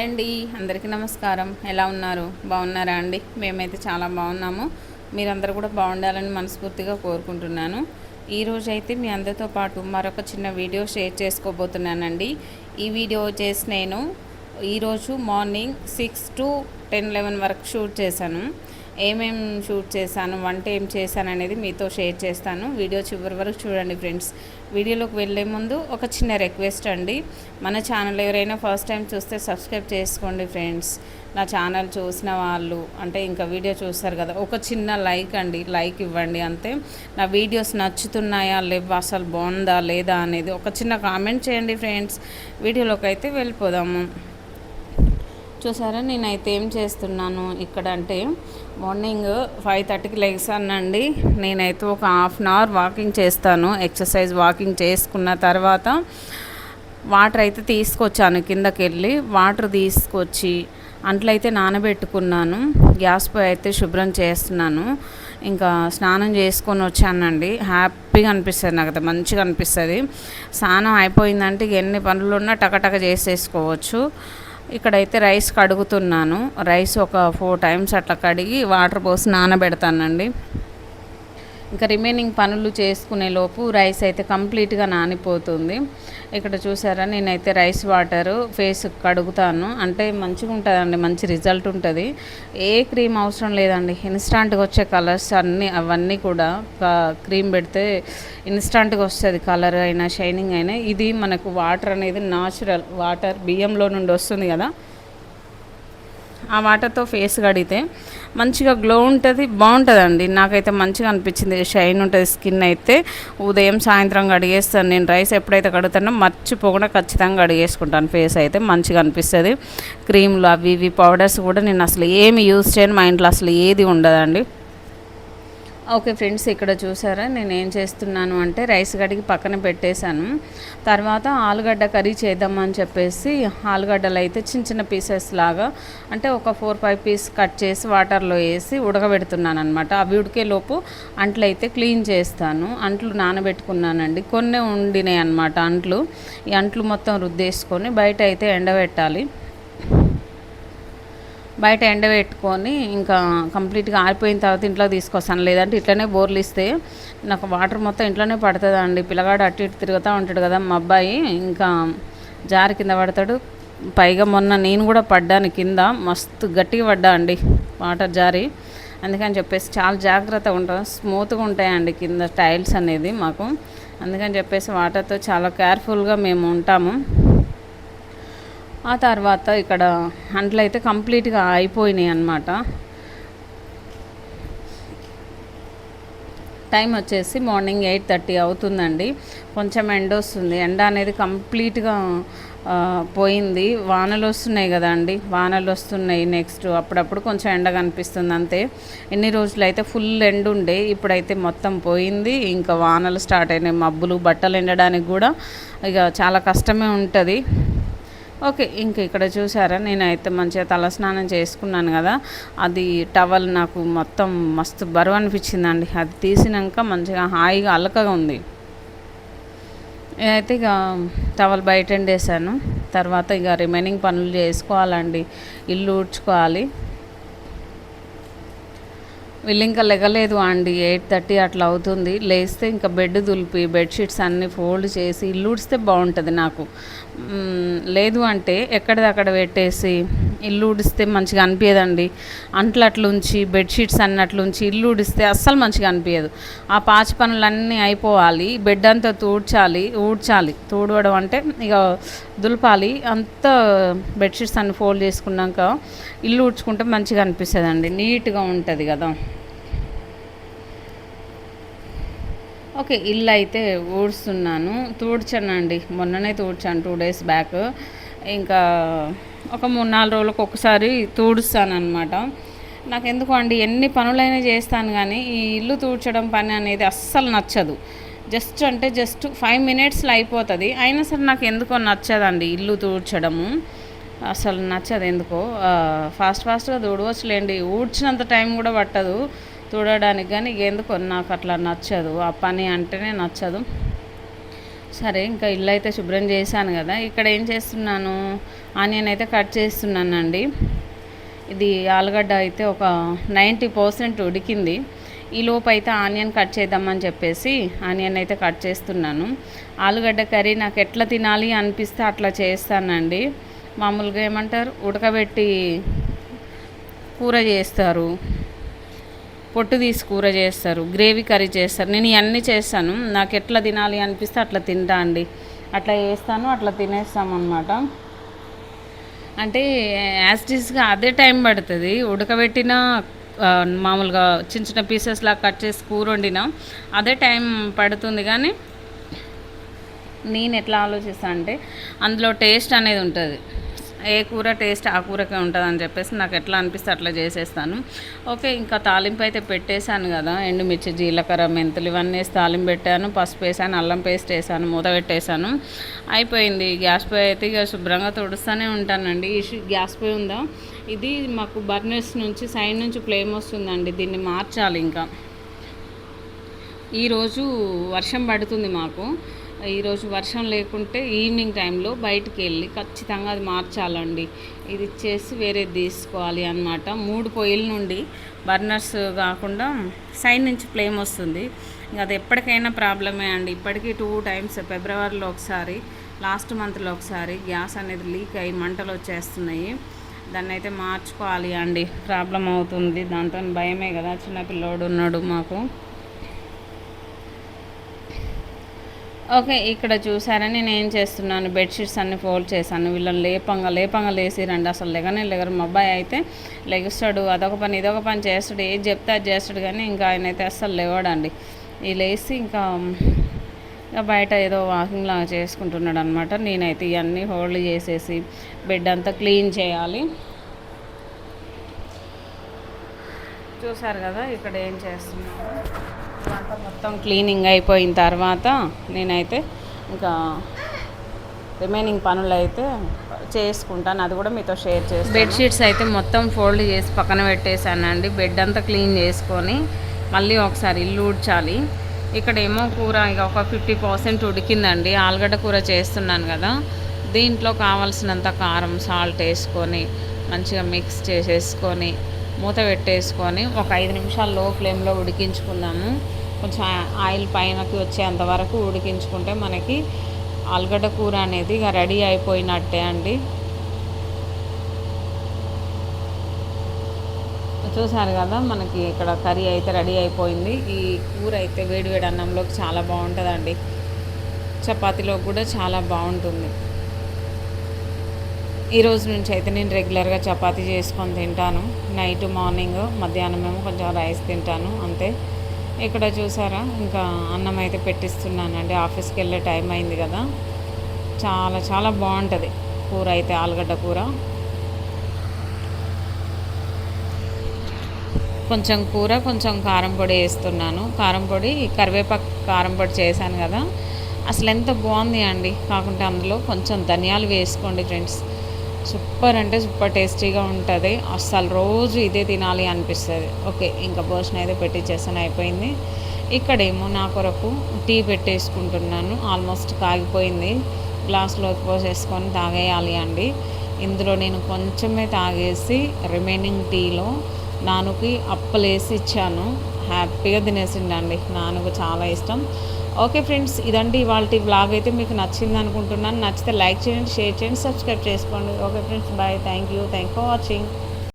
Hi అండి. అందరికీ నమస్కారం. ఎలా ఉన్నారు? బాగున్నారా అండి? మేమైతే చాలా బాగున్నాము. మీరందరూ కూడా బాగుండాలని మనస్ఫూర్తిగా కోరుకుంటున్నాను. ఈరోజు అయితే మీ అందరితో పాటు మరొక చిన్న వీడియో షేర్ చేసుకోబోతున్నానండి. ఈ వీడియో వచ్చేసి నేను ఈరోజు morning six to ten eleven వరకు షూట్ చేశాను. ఏమేం షూట్ చేశాను వంట ఏం చేశాను అనేది మీతో షేర్ చేస్తాను. వీడియో చివరి వరకు చూడండి ఫ్రెండ్స్. వీడియోలోకి వెళ్ళే ముందు ఒక చిన్న రిక్వెస్ట్ అండి. మన ఛానల్ ఎవరైనా ఫస్ట్ టైం చూస్తే సబ్స్క్రైబ్ చేసుకోండి ఫ్రెండ్స్. నా ఛానల్ చూసిన వాళ్ళు అంటే ఇంకా వీడియో చూస్తారు కదా ఒక చిన్న లైక్ అండి లైక్ ఇవ్వండి అంతే. నా వీడియోస్ నచ్చుతున్నాయా లేవా అసలు బాగుందా లేదా అనేది ఒక చిన్న కామెంట్ చేయండి ఫ్రెండ్స్. వీడియోలోకి అయితే వెళ్ళిపోదాము. చూసారా? నేనైతే ఏం చేస్తున్నాను? ఇక్కడ అంటే మార్నింగ్ ఫైవ్ థర్టీకి లెగ్సానండి నేనైతే ఒక హాఫ్ అన్ అవర్ వాకింగ్ చేస్తాను. ఎక్సర్సైజ్ వాకింగ్ చేసుకున్న తర్వాత వాటర్ అయితే తీసుకొచ్చాను కిందకి వెళ్ళి వాటర్ తీసుకొచ్చి అంట్లయితే నానబెట్టుకున్నాను. గ్యాస్ పొయ్యి అయితే శుభ్రం చేస్తున్నాను. ఇంకా స్నానం చేసుకొని వచ్చానండి. హ్యాపీగా అనిపిస్తుంది నాకు అయితే మంచిగా అనిపిస్తుంది. స్నానం అయిపోయిందంటే ఎన్ని పనులు ఉన్నా టకటక చేసేసుకోవచ్చు. ఇక్కడైతే రైస్ కడుగుతున్నాను. రైస్ ఒక ఫోర్ టైమ్స్ అట్లా కడిగి వాటర్ పోసి నానబెడతానండి. ఇంకా రిమైనింగ్ పనులు చేసుకునే లోపు రైస్ అయితే కంప్లీట్గా నానిపోతుంది. ఇక్కడ చూసారా నేనైతే రైస్ వాటర్ ఫేస్ కడుగుతాను. అంటే మంచిగా ఉంటుందండి మంచి రిజల్ట్ ఉంటుంది. ఏ క్రీమ్ అవసరం లేదండి. ఇన్స్టాంట్గా వచ్చే కలర్స్ అన్నీ అవన్నీ కూడా క్రీమ్ పెడితే ఇన్స్టాంట్గా వస్తుంది కలర్ అయినా షైనింగ్ అయినా. ఇది మనకు వాటర్ అనేది న్యాచురల్ వాటర్ బియ్యంలో నుండి వస్తుంది కదా. ఆ వాటర్తో ఫేస్ కడిగితే మంచిగా గ్లో ఉంటుంది బాగుంటుందండి. నాకైతే మంచిగా అనిపించింది. షైన్ ఉంటుంది స్కిన్ అయితే. ఉదయం సాయంత్రం కడిగేస్తాను. నేను రైస్ ఎప్పుడైతే కడుగుతానో మర్చిపోకుండా ఖచ్చితంగా కడిగేసుకుంటాను. ఫేస్ అయితే మంచిగా అనిపిస్తుంది. క్రీమ్లు అవి ఇవి పౌడర్స్ కూడా నేను అసలు ఏమి యూజ్ చేయను. మా ఇంట్లో అసలు ఏది ఉండదండి. ఓకే ఫ్రెండ్స్ ఇక్కడ చూసారా? నేను ఏం చేస్తున్నాను అంటే రైస్ గడికి పక్కన పెట్టేశాను. తర్వాత ఆలుగడ్డ కర్రీ చేద్దామని చెప్పేసి ఆలుగడ్డలు అయితే చిన్న చిన్న పీసెస్ లాగా అంటే ఒక ఫోర్ ఫైవ్ పీస్ కట్ చేసి వాటర్లో వేసి ఉడకబెడుతున్నాను అనమాట అవి ఉడికే లోపు అంట్లు అయితే క్లీన్ చేస్తాను. అంట్లు నానబెట్టుకున్నానండి. కొన్ని ఉండినాయి అనమాట అంట్లు. ఈ అంట్లు మొత్తం రుద్దేసుకొని బయట అయితే ఎండబెట్టాలి. బయట ఎండబెట్టుకొని ఇంకా కంప్లీట్గా ఆరిపోయిన తర్వాత ఇంట్లో తీసుకొస్తాను. లేదంటే ఇట్లనే బోర్లు ఇస్తే నాకు వాటర్ మొత్తం ఇంట్లోనే పడుతుందండి. పిల్లగాడు అటు ఇటు తిరుగుతూ ఉంటాడు కదా మా అబ్బాయి. ఇంకా జారి కింద పడతాడు. పైగా మొన్న నేను కూడా పడ్డాను కింద. మస్తు గట్టిగా పడ్డా అండి వాటర్ జారి. అందుకని చెప్పేసి చాలా జాగ్రత్తగా ఉంటాం. స్మూత్గా ఉంటాయండి కింద టైల్స్ అనేది మాకు. అందుకని చెప్పేసి వాటర్తో చాలా కేర్ఫుల్గా మేము ఉంటాము. ఆ తర్వాత ఇక్కడ అంట్లు అయితే కంప్లీట్గా అయిపోయినాయి అన్నమాట. టైం వచ్చేసి మార్నింగ్ ఎయిట్ థర్టీ అవుతుందండి. కొంచెం ఎండ వస్తుంది. ఎండ అనేది కంప్లీట్గా పోయింది. వానలు వస్తున్నాయి కదా అండి వానలు వస్తున్నాయి నెక్స్ట్ అప్పుడప్పుడు కొంచెం ఎండ కనిపిస్తుంది అంతే. ఎన్ని రోజులు అయితే ఫుల్ ఎండ ఉండే. ఇప్పుడైతే మొత్తం పోయింది. ఇంకా వానలు స్టార్ట్ అయినాయి. మబ్బులు బట్టలు ఎండడానికి కూడా ఇక చాలా కష్టమే ఉంటుంది. ఓకే ఇంక ఇక్కడ చూసారా నేనైతే మంచిగా తలస్నానం చేసుకున్నాను కదా అది టవల్ నాకు మొత్తం మస్తు బరువు అనిపించిందండి. అది తీసినాక మంచిగా హాయిగా అలకగా ఉంది. నేనైతే ఇక టవల్ బయట వేసాను తర్వాత ఇక రిమైనింగ్ పనులు చేసుకోవాలండి ఇల్లు ఊడ్చుకోవాలి. వీళ్ళు ఇంకా లెగలేదు అండి. ఎయిట్ థర్టీ అట్లా అవుతుంది. లేస్తే ఇంకా బెడ్ దులిపి బెడ్షీట్స్ అన్నీ ఫోల్డ్ చేసి ఇల్లుడిస్తే బాగుంటుంది నాకు. లేదు అంటే ఎక్కడిదక్కడ పెట్టేసి ఇల్లు ఊడిస్తే మంచిగా అనిపించదండి అంట్లట్లుంచి బెడ్షీట్స్ అన్నట్లుంచి ఇల్లు ఊడిస్తే అస్సలు మంచిగా అనిపించదు ఆ పాచి పనులన్నీ అయిపోవాలి. బెడ్ అంతా తూడ్చాలి ఊడ్చాలి. తూడవడం అంటే ఇక దులపాలి. అంత బెడ్షీట్స్ అన్ని ఫోల్డ్ చేసుకున్నాక ఇల్లు ఊడ్చుకుంటే మంచిగా అనిపిస్తుంది అండి నీట్గా ఉంటుంది కదా. ఓకే ఇల్లు అయితే ఊడ్స్తున్నాను. తూడ్చానండి. మొన్ననే తూడ్చాను టూ డేస్ బ్యాక్. ఇంకా ఒక మూడు నాలుగు రోజులకు ఒకసారి తూడుస్తాను అనమాట నాకు ఎందుకు అండి ఎన్ని పనులైనా చేస్తాను కానీ ఈ ఇల్లు తూడ్చడం పని అనేది అస్సలు నచ్చదు. జస్ట్ అంటే జస్ట్ ఫైవ్ మినిట్స్లో అయిపోతుంది. అయినా సరే నాకు ఎందుకో నచ్చదండి ఇల్లు తూడ్చడము. అసలు నచ్చదు ఎందుకో. ఫాస్ట్ ఫాస్ట్గా తుడవచ్చులేండి. ఊడ్చినంత టైం కూడా పట్టదు తుడడానికి కానీ. ఎందుకో నాకు అట్లా నచ్చదు. ఆ పని అంటేనే నచ్చదు. సరే ఇంకా ఇల్లు అయితే శుభ్రం చేశాను కదా. ఇక్కడ ఏం చేస్తున్నాను? ఆనియన్ అయితే కట్ చేస్తున్నానండి. ఇది ఆలుగడ్డ అయితే ఒక నైంటీ పర్సెంట్ ఉడికింది. ఈ అయితే ఆనియన్ కట్ చేద్దామని చెప్పేసి ఆనియన్ అయితే కట్ చేస్తున్నాను. ఆలుగడ్డ కర్రీ నాకు ఎట్లా తినాలి అనిపిస్తే అట్లా చేస్తానండి. మామూలుగా ఏమంటారు? ఉడకబెట్టి కూర చేస్తారు. పొట్టు తీసి కూర చేస్తారు గ్రేవీ కర్రీ చేస్తారు. నేను ఇవన్నీ చేస్తాను. నాకు ఎట్లా తినాలి అనిపిస్తే అట్లా తింటా అండి. అట్లా చేస్తాను అట్లా తినేస్తామన్నమాట అంటే యాస్టిస్గా అదే టైం పడుతుంది. ఉడకబెట్టిన మామూలుగా చిన్న చిన్న పీసెస్లా కట్ చేసి కూర వండినా అదే టైం పడుతుంది. కానీ నేను ఎట్లా ఆలోచిస్తాను అంటే అందులో టేస్ట్ అనేది ఉంటుంది. ఏ కూర టేస్ట్ ఆ కూరకే ఉంటుంది అని చెప్పేసి నాకు ఎట్లా అనిపిస్తే అట్లా చేసేస్తాను. ఓకే ఇంకా తాలింపు అయితే పెట్టేశాను కదా ఎండుమిర్చి జీలకర్ర మెంతులు ఇవన్నీ వేసి తాలింపు పెట్టాను పసుపు వేసాను అల్లం పేస్ట్ వేసాను మూత పెట్టేశాను. అయిపోయింది. గ్యాస్ పొయ్యి అయితే ఇక శుభ్రంగా తుడుస్తూనే ఉంటానండి. ఈ గ్యాస్ పొయ్యి ఉందా? ఇది మాకు బర్నర్స్ నుంచి సైడ్ నుంచి ఫ్లేమ్ వస్తుందండి. దీన్ని మార్చాలి ఇంకా. ఈరోజు వర్షం పడుతుంది మాకు. ఈరోజు వర్షం లేకుంటే ఈవినింగ్ టైంలో బయటికి వెళ్ళి ఖచ్చితంగా అది మార్చాలండి. ఇది ఇచ్చేసి వేరేది తీసుకోవాలి అన్నమాట. మూడు పొయ్యిల నుండి బర్నర్స్ కాకుండా సైడ్ నుంచి ఫ్లేమ్ వస్తుంది. ఇంకా అది ఎప్పటికైనా ప్రాబ్లమే అండి. ఇప్పటికీ టూ టైమ్స్ ఫిబ్రవరిలో ఒకసారి లాస్ట్ మంత్లో ఒకసారి గ్యాస్ అనేది లీక్ అయ్యి మంటలు వచ్చేస్తున్నాయి. దాన్ని అయితే మార్చుకోవాలి అండి. ప్రాబ్లం అవుతుంది. దాంతో భయమే కదా. చిన్న పిల్లోడు ఉన్నాడు మాకు. ఓకే ఇక్కడ చూసారా నేను ఏం చేస్తున్నాను? బెడ్షీట్స్ అన్ని ఫోల్డ్ చేశాను. వీళ్ళని లేపంగా లేపంగా లేసిరండి అసలు లెగనే లెగరు. మా అబ్బాయి అయితే లెగుస్తాడు. అదొక పని ఇదొక పని చేస్తాడు. ఏది చెప్తే అది చేస్తాడు కానీ ఇంకా ఆయన అయితే అస్సలు లేవాడండి. ఈ లేసి ఇంకా ఇంకా బయట ఏదో వాకింగ్ లాగా చేసుకుంటున్నాడు అనమాట నేనైతే ఇవన్నీ హోల్డ్ చేసేసి బెడ్ అంతా క్లీన్ చేయాలి. చూసారు కదా ఇక్కడ ఏం చేస్తున్నాను? మొత్తం క్లీనింగ్ అయిపోయిన తర్వాత నేనైతే ఇంకా రిమైనింగ్ పనులు అయితే చేసుకుంటాను. అది కూడా మీతో షేర్ చేస్తాను. బెడ్షీట్స్ అయితే మొత్తం ఫోల్డ్ చేసి పక్కన పెట్టేశానండి. బెడ్ అంతా క్లీన్ చేసుకొని మళ్ళీ ఒకసారి ఇల్లు ఊడ్చాలి. ఇక్కడ ఏమో కూర ఇక ఒక ఫిఫ్టీ పర్సెంట్ ఉడికిందండి. ఆలుగడ్డ కూర చేస్తున్నాను కదా. దీంట్లో కావాల్సినంత కారం సాల్ట్ వేసుకొని మంచిగా మిక్స్ చేసేసుకొని మూత పెట్టేసుకొని ఒక ఐదు నిమిషాలు లో ఫ్లేమ్లో ఉడికించుకుందాము. కొంచెం ఆయిల్ పైనకి వచ్చేంత వరకు ఉడికించుకుంటే మనకి ఆలుగడ్డ కూర అనేది ఇక రెడీ అయిపోయినట్టే అండి. చూసారు కదా మనకి ఇక్కడ కర్రీ అయితే రెడీ అయిపోయింది. ఈ కూర అయితే వేడివేడి అన్నంలోకి చాలా బాగుంటుందండి. చపాతీలో కూడా చాలా బాగుంటుంది. ఈ రోజు నుంచి అయితే నేను రెగ్యులర్గా చపాతీ చేసుకొని తింటాను. నైట్ మార్నింగ్ మధ్యాహ్నం ఏమో కొంచెం రైస్ తింటాను అంతే. ఇక్కడ చూసారా? ఇంకా అన్నం అయితే పెట్టిస్తున్నానండి ఆఫీస్కి వెళ్ళే టైం అయింది కదా. చాలా చాలా బాగుంటుంది కూర అయితే ఆలుగడ్డ కూర. కొంచెం కూర కొంచెం కారం పొడి వేస్తున్నాను. కారం పొడి కరివేపాకు కారం పొడి చేశాను కదా. అసలు ఎంత బాగుంది అండి. కాకుంటే అందులో కొంచెం ధనియాలు వేసుకోండి ఫ్రెండ్స్. సూపర్ అంటే సూపర్ టేస్టీగా ఉంటుంది. అస్సలు రోజు ఇదే తినాలి అనిపిస్తుంది. ఓకే ఇంకా భోజనం అయితే పెట్టించేసాను అయిపోయింది. ఇక్కడేమో నా కొరకు టీ పెట్టేసుకుంటున్నాను. ఆల్మోస్ట్ కాగిపోయింది. గ్లాస్లోకి పోసేసుకొని తాగేయాలి అండి. ఇందులో నేను కొంచెమే తాగేసి రిమైనింగ్ టీలో నానుకి అప్పలేసి ఇచ్చాను. హ్యాపీగా తినేసిండండి. నాన్నకు చాలా ఇష్టం. ఓకే ఫ్రెండ్స్ ఇదండి ఇవాళ బ్లాగ్ అయితే మీకు నచ్చింది అనుకుంటున్నాను. నచ్చితే లైక్ చేయండి షేర్ చేయండి సబ్స్క్రైబ్ చేసుకోండి. Okay friends bye. Thank you. Thank for watching.